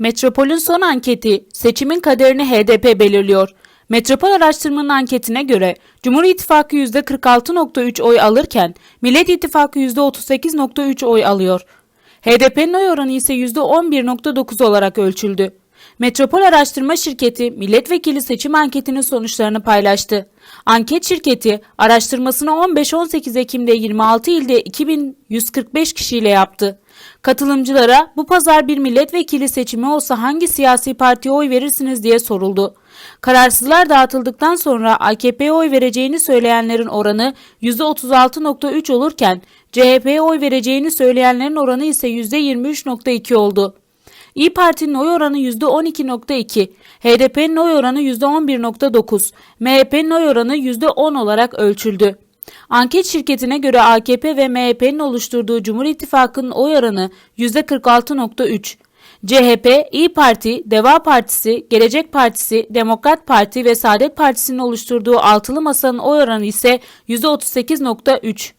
Metropol'ün son anketi seçimin kaderini HDP belirliyor. Metropol araştırmanın anketine göre Cumhur İttifakı %46.3 oy alırken Millet İttifakı %38.3 oy alıyor. HDP'nin oy oranı ise %11.9 olarak ölçüldü. Metropol Araştırma Şirketi milletvekili seçim anketinin sonuçlarını paylaştı. Anket şirketi araştırmasını 15-18 Ekim'de 26 ilde 2145 kişiyle yaptı. Katılımcılara bu pazar bir milletvekili seçimi olsa hangi siyasi partiye oy verirsiniz diye soruldu. Kararsızlar dağıtıldıktan sonra AKP'ye oy vereceğini söyleyenlerin oranı %36.3 olurken CHP'ye oy vereceğini söyleyenlerin oranı ise %23.2 oldu. İyi Parti'nin oy oranı %12.2, HDP'nin oy oranı %11.9, MHP'nin oy oranı %10 olarak ölçüldü. Anket şirketine göre AKP ve MHP'nin oluşturduğu Cumhur İttifakı'nın oy oranı %46.3. CHP, İyi Parti, Deva Partisi, Gelecek Partisi, Demokrat Parti ve Saadet Partisi'nin oluşturduğu altılı masanın oy oranı ise %38.3.